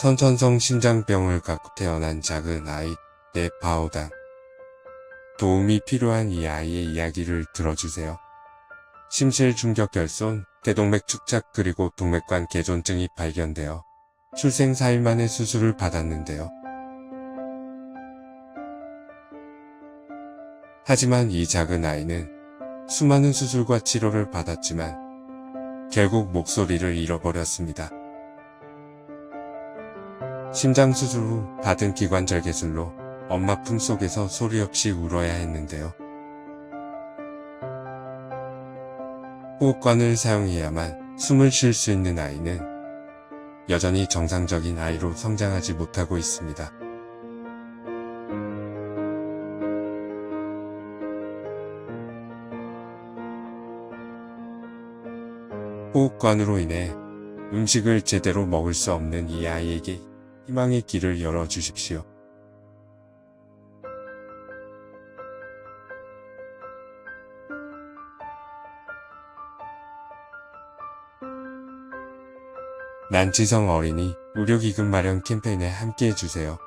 선천성 심장병을 갖고 태어난 작은 아이 네파오단. 도움이 필요한 이 아이의 이야기를 들어주세요. 심실 중격 결손, 대동맥 축작 그리고 동맥관 개존증이 발견되어 출생 4일 만에 수술을 받았는데요. 하지만 이 작은 아이는 수많은 수술과 치료를 받았지만 결국 목소리를 잃어버렸습니다. 심장 수술 후 받은 기관절 개술로 엄마 품 속에서 소리 없이 울어야 했는데요. 호흡관을 사용해야만 숨을 쉴 수 있는 아이는 여전히 정상적인 아이로 성장하지 못하고 있습니다. 호흡관으로 인해 음식을 제대로 먹을 수 없는 이 아이에게 희망의 길을 열어 주십시오. 난지성 어린이 의료기금 마련 캠페인에 함께해 주세요.